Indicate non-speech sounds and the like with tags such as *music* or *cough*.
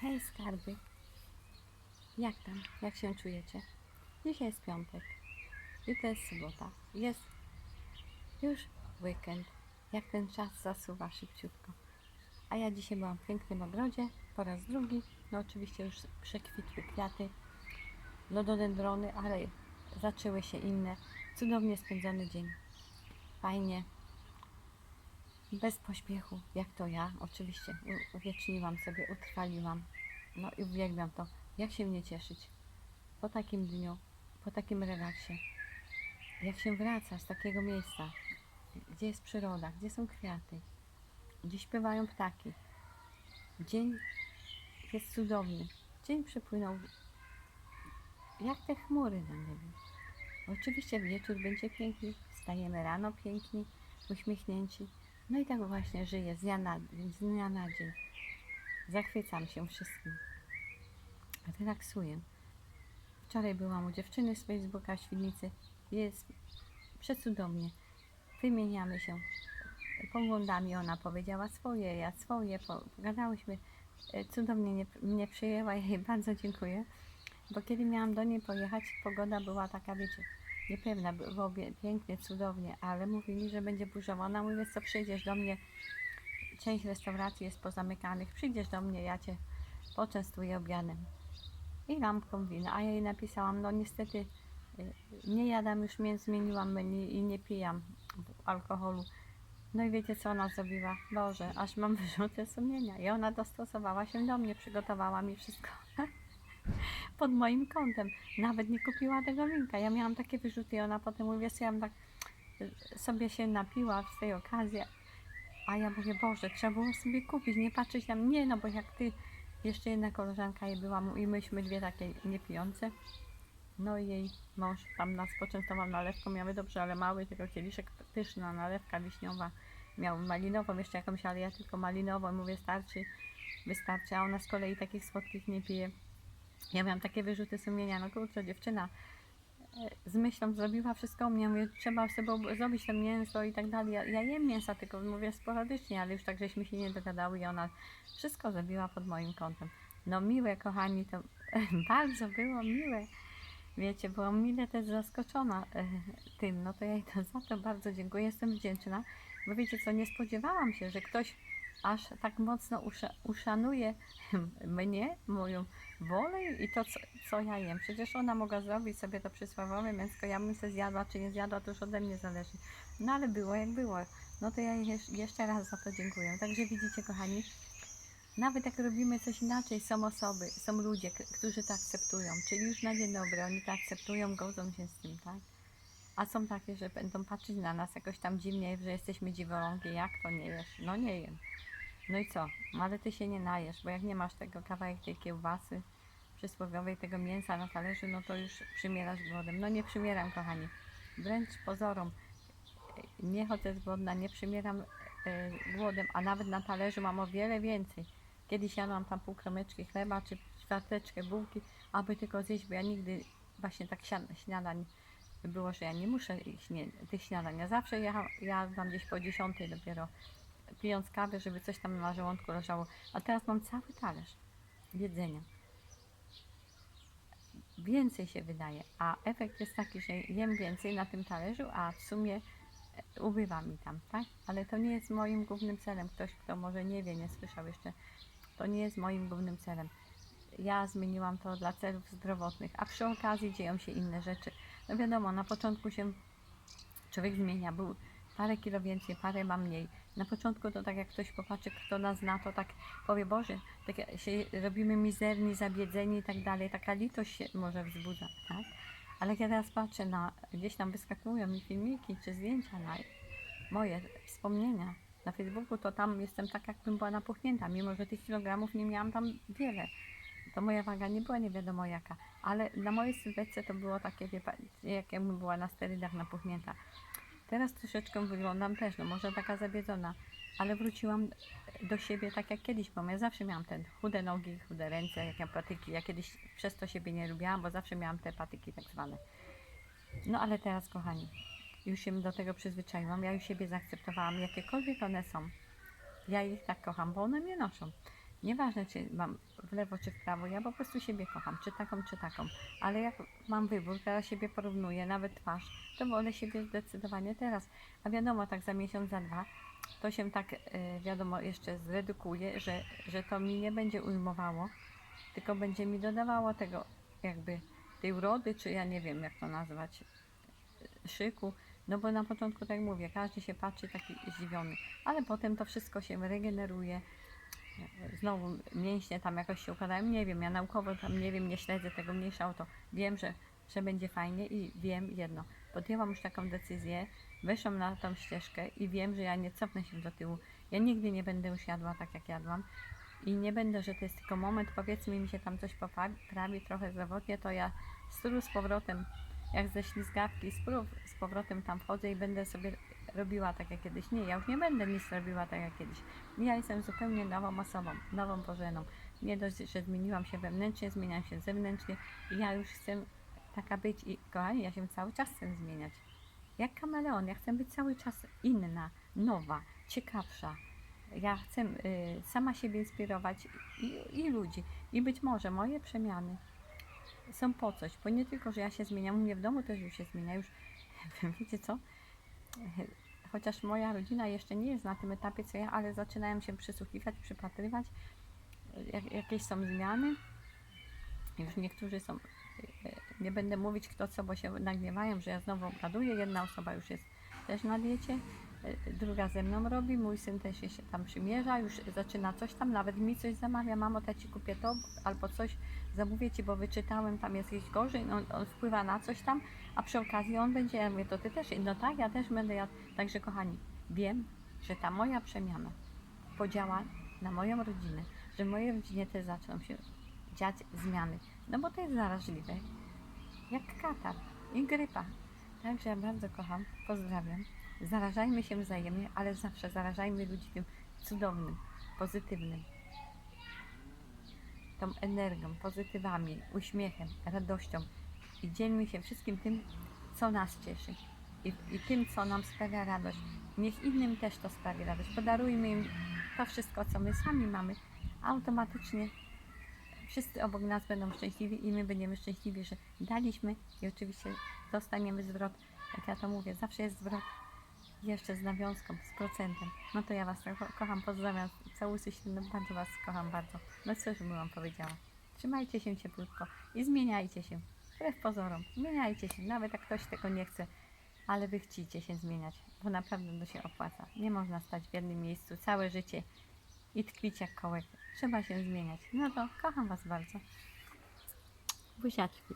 Hej skarby, jak tam? Jak się czujecie? Dzisiaj jest piątek, jutro jest sobota, jest już weekend. Jak ten czas zasuwa szybciutko. A ja dzisiaj byłam w pięknym ogrodzie, po raz drugi. No oczywiście już przekwitły kwiaty, lododendrony, ale zaczęły się inne. Cudownie spędzony dzień. Fajnie. Bez pośpiechu, jak to ja. Oczywiście uwieczniłam sobie, utrwaliłam. No i uwielbiam to. Jak się nie cieszyć po takim dniu, po takim relaksie. Jak się wraca z takiego miejsca, gdzie jest przyroda, gdzie są kwiaty, gdzie śpiewają ptaki. Dzień jest cudowny. Dzień przepłynął jak te chmury na niebie. Oczywiście wieczór będzie piękny, wstajemy rano piękni, uśmiechnięci. No i tak właśnie żyję z dnia na, z dnia na dzień. Zachwycam się wszystkim. Relaksuję. Wczoraj byłam u dziewczyny z Facebooka Świdnicy. Jest przecudownie. Wymieniamy się poglądami. Ona powiedziała swoje, ja swoje. po- Pogadałyśmy. E, Cudownie mnie, mnie przyjęła. Jej bardzo dziękuję. Bo kiedy miałam do niej pojechać, pogoda była taka, wiecie, niepewna. Było pięknie, cudownie, ale mówili, że będzie burzowo. Ona mówi, co przyjdziesz do mnie. Część restauracji jest pozamykanych. Przyjdziesz do mnie, ja cię poczęstuję obiadem i lampką wina. A ja jej napisałam, no niestety y, nie jadam już mięs, zmieniłam menu i nie pijam alkoholu. No i wiecie co ona zrobiła? Boże, aż mam *laughs* wyrzuty sumienia. I ona dostosowała się do mnie, przygotowała mi wszystko *laughs* pod moim kątem. Nawet nie kupiła tego linka. Ja miałam takie wyrzuty i ona potem mówi, wiesz, ja tak y, sobie się napiła w tej okazji. A ja mówię, Boże, trzeba było sobie kupić, nie patrzeć na mnie, no bo jak ty, jeszcze jedna koleżanka jej była i myśmy dwie takie niepijące. No i jej mąż tam nas poczęstował nalewką, miały dobrze, ale mały, tylko kieliszek pyszna nalewka wiśniowa. Miał malinową, jeszcze jakąś, ale ja tylko malinową, mówię, starczy, wystarczy, a ona z kolei takich słodkich nie pije. Ja miałam takie wyrzuty sumienia, no kurczę, dziewczyna e, z myślą zrobiła wszystko u mnie, mówię, trzeba sobie ob- zrobić to mięso i tak dalej. Ja, ja jem mięsa, tylko mówię sporadycznie, ale już tak żeśmy się nie dogadały i ona wszystko zrobiła pod moim kątem. No miłe, kochani, to *laughs* bardzo było miłe. Wiecie, byłam mile też zaskoczona e, tym, no to ja jej to za to bardzo dziękuję, jestem wdzięczna, bo wiecie co, nie spodziewałam się, że ktoś aż tak mocno usza, uszanuje *laughs* mnie, moją wolę i to, co, co ja jem. Przecież ona mogła zrobić sobie to przysłowiowe mięsko, ja bym se zjadła, czy nie zjadła, to już ode mnie zależy. No ale było jak było. No to ja jeszcze raz za to dziękuję. Także widzicie, kochani, nawet jak robimy coś inaczej, są osoby, są ludzie, którzy to akceptują. Czyli już na dzień dobry, oni to akceptują, godzą się z tym, tak? A są takie, że będą patrzeć na nas jakoś tam dziwnie, że jesteśmy dziwolągi. Jak to nie jesz? No nie jem. No i co? No ale ty się nie najesz, bo jak nie masz tego kawałek tej kiełbasy przysłowiowej, tego mięsa na talerzu, no to już przymierasz głodem. No nie przymieram, kochani. Wręcz pozorom. Nie chodzę głodna, nie przymieram e, głodem, a nawet na talerzu mam o wiele więcej. Kiedyś jadłam tam pół kromeczki chleba, czy czwarteczkę bułki, aby tylko zjeść, bo ja nigdy właśnie tak śnia- śniadań było, że ja nie muszę iść nie, tych śniadań. Ja zawsze ja, jadłam gdzieś po dziesiątej dopiero, pijąc kawę, żeby coś tam na żołądku leżało. A teraz mam cały talerz jedzenia. Więcej się wydaje, a efekt jest taki, że jem więcej na tym talerzu, a w sumie e, ubywa mi tam, tak? Ale to nie jest moim głównym celem. Ktoś, kto może nie wie, nie słyszał jeszcze, to nie jest moim głównym celem. Ja zmieniłam to dla celów zdrowotnych, a przy okazji dzieją się inne rzeczy. No wiadomo, na początku się człowiek zmienia, był parę kilo więcej, parę ma mniej. Na początku to tak jak ktoś popatrzy, kto nas zna, to tak powie, Boże, tak się robimy mizerni, zabiedzeni i tak dalej, taka litość się może wzbudza, tak? Ale ja teraz patrzę na, gdzieś tam wyskakują mi filmiki czy zdjęcia na moje wspomnienia na Facebooku, to tam jestem tak, jakbym była napuchnięta, mimo że tych kilogramów nie miałam tam wiele. To moja waga nie była nie wiadomo jaka, ale na mojej sylwetce to było takie, wie jak jakbym była na sterydach napuchnięta. Teraz troszeczkę wyglądam też, no może taka zabiedzona, ale wróciłam do siebie tak jak kiedyś, bo ja zawsze miałam te chude nogi, chude ręce, jak ja patyki. Ja kiedyś przez to siebie nie lubiłam, bo zawsze miałam te patyki tak zwane. No ale teraz, kochani, już się do tego przyzwyczaiłam, ja już siebie zaakceptowałam, jakiekolwiek one są. Ja ich tak kocham, bo one mnie noszą. Nieważne, czy mam w lewo, czy w prawo, ja po prostu siebie kocham, czy taką, czy taką. Ale jak mam wybór, teraz siebie porównuję, nawet twarz, to wolę siebie zdecydowanie teraz. A wiadomo, tak za miesiąc, za dwa, to się tak, e, wiadomo, jeszcze zredukuje, że, że to mi nie będzie ujmowało, tylko będzie mi dodawało tego, jakby tej urody, czy ja nie wiem, jak to nazwać, szyku. No bo na początku, tak jak mówię, każdy się patrzy taki zdziwiony, ale potem to wszystko się regeneruje. Znowu mięśnie tam jakoś się układają, nie wiem, ja naukowo tam nie wiem, nie śledzę tego mniejsza o to. Wiem, że, że będzie fajnie i wiem jedno. Podjęłam już taką decyzję, weszłam na tą ścieżkę i wiem, że ja nie cofnę się do tyłu. Ja nigdy nie będę już jadła tak, jak jadłam. I nie będę, że to jest tylko moment, powiedzmy mi się tam coś poprawi trochę zdrowotnie, to ja stru z powrotem, jak ze ślizgawki, sprół z powrotem tam wchodzę i będę sobie robiła tak jak kiedyś. Nie, ja już nie będę nic robiła tak jak kiedyś. Ja jestem zupełnie nową osobą, nową Bożeną. Nie dość, że zmieniłam się wewnętrznie, zmieniam się zewnętrznie i ja już chcę taka być i kochani, ja się cały czas chcę zmieniać. Jak kameleon, ja chcę być cały czas inna, nowa, ciekawsza. Ja chcę y, sama siebie inspirować i, i ludzi. I być może moje przemiany są po coś, bo nie tylko, że ja się zmieniam, u mnie w domu też już się zmienia, już *laughs* wiecie co? Chociaż moja rodzina jeszcze nie jest na tym etapie co ja, ale zaczynają się przysłuchiwać, przypatrywać. Jak, jakieś są zmiany. Już niektórzy są, nie będę mówić kto co, bo się nagniewają, że ja znowu gaduję. Jedna osoba już jest też na diecie, druga ze mną robi, mój syn też się tam przymierza, już zaczyna coś tam, nawet mi coś zamawia, mamo, ja ci kupię to, albo coś zamówię ci, bo wyczytałem, tam jest gdzieś gorzej, no, on wpływa na coś tam, a przy okazji on będzie, ja mówię, to ty też, no tak, ja też będę jadł. Także kochani, wiem, że ta moja przemiana podziała na moją rodzinę, że w mojej rodzinie też zaczną się dziać zmiany, no bo to jest zaraźliwe, jak katar i grypa. Także ja bardzo kocham, pozdrawiam. Zarażajmy się wzajemnie, ale zawsze zarażajmy ludzi tym cudownym, pozytywnym. Tą energią, pozytywami, uśmiechem, radością i dzielmy się wszystkim tym, co nas cieszy i, i tym, co nam sprawia radość. Niech innym też to sprawi radość. Podarujmy im to wszystko, co my sami mamy, automatycznie wszyscy obok nas będą szczęśliwi i my będziemy szczęśliwi, że daliśmy i oczywiście dostaniemy zwrot. Jak ja to mówię, zawsze jest zwrot jeszcze z nawiązką, z procentem. No to ja Was tak ko- kocham, pozdrawiam, całusy ślubne, bardzo Was kocham, bardzo. No już bym Wam powiedziała. Trzymajcie się cieplutko i zmieniajcie się. Wbrew pozorom, zmieniajcie się, nawet jak ktoś tego nie chce, ale Wy chcicie się zmieniać, bo naprawdę to się opłaca. Nie można stać w jednym miejscu całe życie i tkwić jak kołek. Trzeba się zmieniać. No to kocham Was bardzo. Buziaczki.